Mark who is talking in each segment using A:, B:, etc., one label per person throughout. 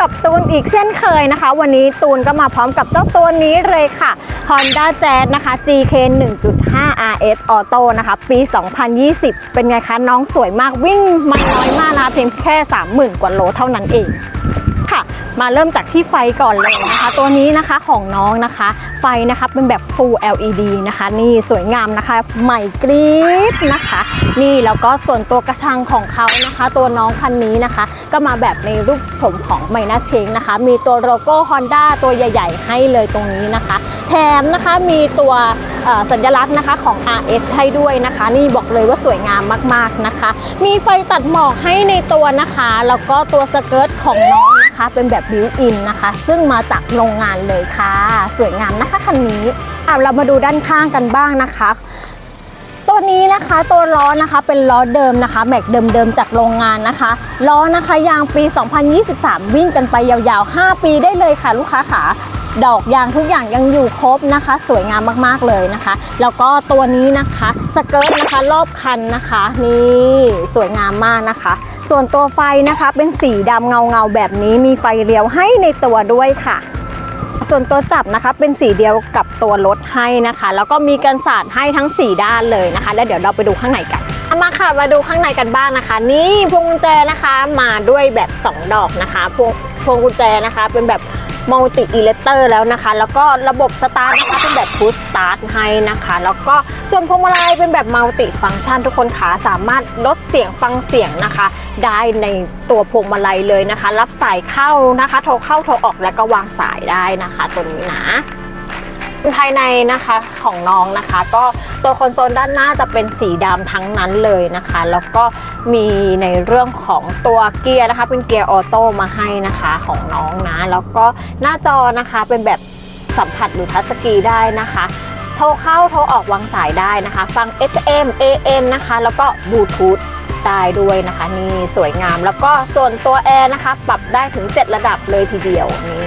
A: กับตูนอีกเช่นเคยนะคะ วันนี้ตูนก็มาพร้อมกับเจ้าตัวนี้เลยค่ะ Honda Jazz นะคะ GK 1.5 RS Auto นะคะ ปี 2020 เป็นไงคะ น้องสวยมากวิ่งมาน้อยมากนะเพียงแค่ 30,000 กว่าโลเท่านั้นเอง มาเริ่มจากที่ไฟก่อนเลยนะคะ ตัวนี้นะคะของน้องนะคะ ไฟนะคะเป็นแบบ Full LED นะคะ นี่สวยงามนะคะ ใหม่กรี๊ดนะคะ นี่แล้วก็ส่วนตัวกระชังของเขานะคะ ตัวน้องคันนี้นะคะ ก็มาแบบในรูปโฉมของไมนาเชงนะคะ มีตัวโลโก้ Honda ตัวใหญ่ ๆ ให้เลยตรงนี้นะคะ แถมนะคะมีตัวสัญลักษณ์นะคะของ RS ให้ด้วยนะคะ นี่บอกเลยว่าสวยงามมากๆนะคะ มีไฟตัดหมอกให้ในตัวนะคะ แล้วก็ตัวสเกิร์ตของน้อง นะคะเป็นแบบบิวอินนะคะ ซึ่งมาจากโรงงานเลยค่ะ สวยงามนะคะคันนี้อะเรามาดูด้านข้างกันบ้างนะคะ ตัวนี้นะคะตัวล้อนะคะเป็นล้อเดิมนะคะแม็กเดิมๆจากโรงงานนะคะล้อนะคะยางปี 2023 วิ่งกันไปยาวๆ 5 ปีได้เลยค่ะ ลูกค้าขาดอกยางทุกอย่างยังอยู่ครบนะคะ สวยงามมากๆเลยนะคะ แล้วก็ตัวนี้นะคะสเกิร์ตนะคะรอบคันนะคะนี่สวยงามมากนะคะ ส่วนตัวไฟนะคะเป็นสีดำเงาๆแบบนี้มีไฟเลี้ยวให้ในตัวด้วยค่ะ ส่วนตัวจับนะคะเป็นสีเดียวกับตัวรถให้นะคะ แล้วก็มีกันสาดให้ทั้ง 4 ด้านเลยนะคะ แล้วเดี๋ยวเราไปดูข้างในกันมาค่ะมาดูข้างในกันบ้างนะคะ นี่พวงกุญแจนะคะมาด้วยแบบ 2 ดอกนะคะพวงพวงกุญแจนะคะเป็นแบบมัลติอิเลเตอร์แล้วนะคะ แล้วก็ระบบสตาร์ทนะคะเป็นแบบพุชสตาร์ทให้นะคะ แล้วก็ส่วนพวงมาลัยเป็นแบบมัลติฟังก์ชันทุกคนคะสามารถลดเสียงฟังเสียงนะคะ ได้ในตัวพวงมาลัยเลยนะคะ รับสายเข้านะคะ โทรเข้าโทรออกและก็วางสายได้นะคะตัวนี้นะภายในนะคะของน้องนะคะ ก็ตัวคอนโซลด้านหน้าจะเป็นสีดำทั้งนั้นเลยนะคะ แล้วก็มีในเรื่องของตัวเกียร์นะคะ เป็นเกียร์ออโต้มาให้นะคะของน้องนะ แล้วก็หน้าจอนะคะเป็นแบบสัมผัสหรือทัชสกรีได้นะคะ โทรเข้าโทรออกวางสายได้นะคะ ฟัง FM AM นะคะ แล้วก็บลูทูธ ได้ด้วยนะคะ นี่สวยงามแล้วก็ส่วนตัวแอร์นะคะ ปรับได้ถึง 7 ระดับเลยทีเดียวนี่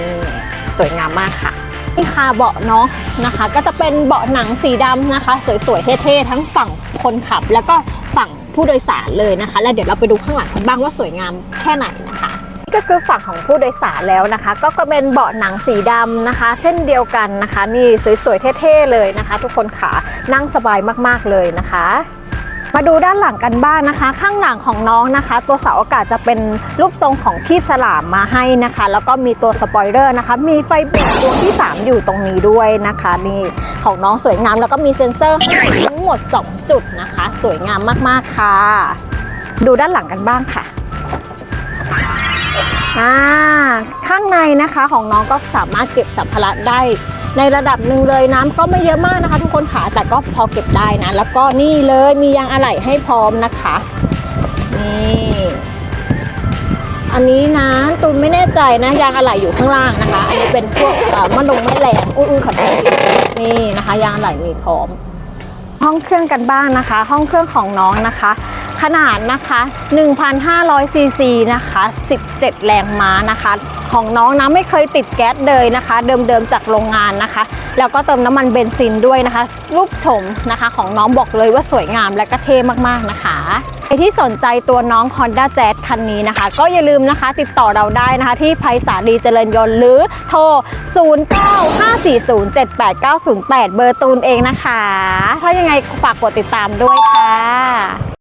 A: สวยงามมากค่ะนี่ค่ะเบาะเนาะนะคะ ก็จะเป็นเบาะหนังสีดำนะคะ สวยๆเท่ๆทั้งฝั่งคนขับ แล้วก็ฝั่งผู้โดยสารเลยนะคะ แล้วเดี๋ยวเราไปดูข้างหลังกันบ้างว่าสวยงามแค่ไหนนะคะนี่ก็คือฝั่งของผู้โดยสารแล้วนะคะ ก็ก็เป็นเบาะหนังสีดำนะคะ เช่นเดียวกันนะคะ นี่สวยๆเท่ๆเลยนะคะ ทุกคนขานั่งสบายมากๆเลยนะคะ มาดูด้านหลังกันบ้างนะคะ ข้างหลังของน้องนะคะ ตัวเสาอากาศจะเป็นรูปทรงของคีบฉลามมาให้นะคะ แล้วก็มีตัวสปอยเลอร์นะคะ มีไฟเบรกดวงที่ 3 อยู่ตรงนี้ด้วยนะคะนี่ของน้องสวยงามแล้วก็มีเซ็นเซอร์ทั้งหมด 2 จุดนะคะ สวยงามมากๆค่ะ ดูด้านหลังกันบ้างค่ะ อ่าข้างในนะคะของน้องก็สามารถเก็บสัมภาระได้ ในระดับหนึ่งเลยน้ำก็ไม่เยอะมากนะคะ ทุกคนขาแต่ก็พอเก็บได้นะ แล้วก็นี่เลยมียางอะไหล่ให้พร้อมนะคะนี่อันนี้นะตูนไม่แน่ใจนะยางอะไหล่อยู่ข้างล่างนะคะ อันนี้เป็นพวกมะนงแม่แรงอุ้ยๆขอโทษนี่นะคะ ยางอะไหล่มีพร้อม ห้องเครื่องกันบ้างนะคะ ห้องเครื่องของน้องนะคะ ขนาดนะคะ1,500ซีซีนะคะ17 แรงม้านะคะ ของน้องนะไม่เคยติดแก๊สเลยนะคะ เดิมๆจากโรงงานนะคะ แล้วก็เติมน้ำมันเบนซินด้วยนะคะ รูปโฉมนะคะของน้องบอกเลยว่าสวยงามและก็เท่มากๆนะคะใครที่สนใจตัวน้อง Honda Jazz คันนี้นะคะ ก็อย่าลืมนะคะติดต่อเราได้นะคะที่ไพศาลีเจริญยนต์หรือโทร 0954078908 เบอร์ตูนเองนะคะ ถ้ายังไงฝากกดติดตามด้วยค่ะ